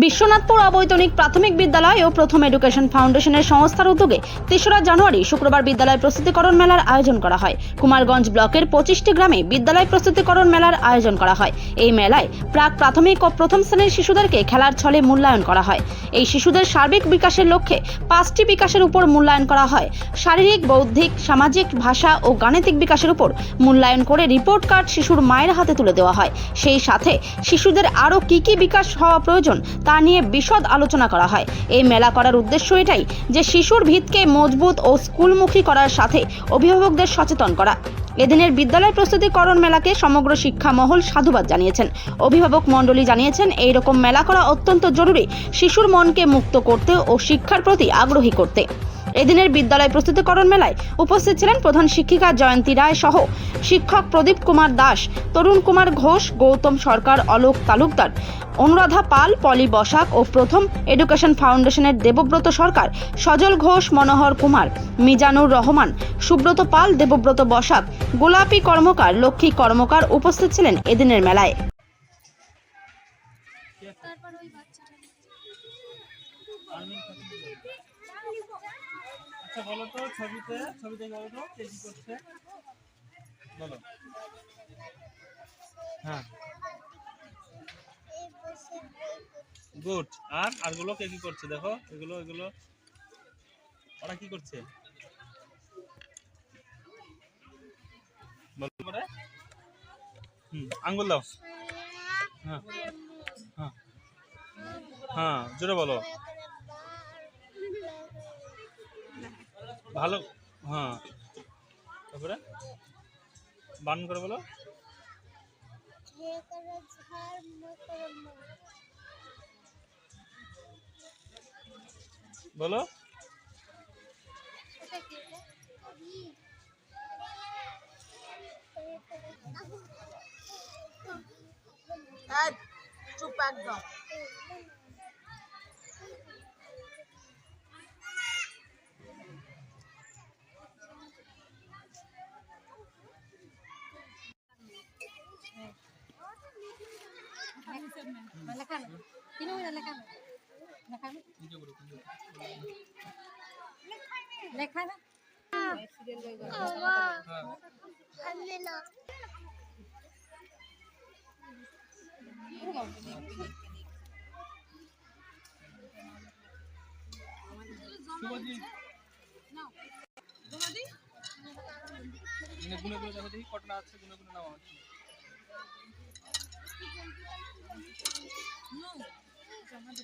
বিশ্বনাথপুর অবৈতনিক প্রাথমিক বিদ্যালয় ও প্রথম এডুকেশন ফাউন্ডেশনের সংস্থার উদ্যোগে তেসরা জানুয়ারি শুক্রবার বিদ্যালয় প্রস্তুতিকরণ মেলার আয়োজন করা হয়। কুমারগঞ্জ ব্লকের পঁচিশটি গ্রামে বিদ্যালয় প্রস্তুতিকরণ মেলার আয়োজন করা হয়। এই মেলায় প্রাক প্রাথমিক ও প্রথম শ্রেণির শিশুদেরকে খেলার ছলে মূল্যায়ন করা হয়। এই শিশুদের সার্বিক বিকাশের লক্ষ্যে পাঁচটি বিকাশের উপর মূল্যায়ন করা হয়। শারীরিক, বৌদ্ধিক, সামাজিক, ভাষা ও গাণিতিক বিকাশের উপর মূল্যায়ন করে রিপোর্ট কার্ড শিশুর মায়ের হাতে তুলে দেওয়া হয়। সেই সাথে শিশুদের আরও কী কী বিকাশ হওয়া প্রয়োজন তা নিয়ে বিশদ আলোচনা করা হয়। এই মেলা করার উদ্দেশ্য এটাই যে শিশুর ভিতকে মজবুত ও স্কুলমুখী করার সাথে অভিভাবকদের সচেতন করা। এদিনের বিদ্যালয় প্রস্তুতিকরণ মেলাকে সমগ্র শিক্ষা মহল সাধুবাদ জানিয়েছেন। অভিভাবক মণ্ডলী জানিয়েছেন এই রকম মেলা করা অত্যন্ত জরুরি শিশুর মনকে মুক্ত করতে ও শিক্ষার প্রতি আগ্রহী করতে। এদিনের বিদ্যালয় প্রস্তুতিকরণ মেলায় উপস্থিত ছিলেন প্রধান শিক্ষিকা জয়ন্তী রায় সহ শিক্ষক প্রদীপ কুমার দাস, তরুণ কুমার ঘোষ, গৌতম সরকার, অলোক তালুকদার, অনুরাধা পাল, পলি বসাক ও প্রথম এডুকেশন ফাউন্ডেশনের দেবব্রত সরকার, সজল ঘোষ, মনোহর কুমার, মিজানুর রহমান, সুব্রত পাল, দেবব্রত বসাক, গোলাপী কর্মকার, লক্ষ্মী কর্মকার উপস্থিত ছিলেন এদিনের মেলায়। আচ্ছা বলো তো ছবিতে ছবিতে বলো তো কে কি করছে? বলো। হ্যাঁ। গুড। আর, আরগুলো কে কি করছে? দেখো, এগুলো এগুলো। ওরা কি করছে? আঙ্গুল দাও। হ্যাঁ। হ্যাঁ। হ্যাঁ জোরে বলো। ভালো হ্যাঁ। তারপরে? বান করে বলো। বলো। চুপ একদম। গুনে গুনে গুনে দেখো দেখি কটা আছে গুনে গুনে নাও আছে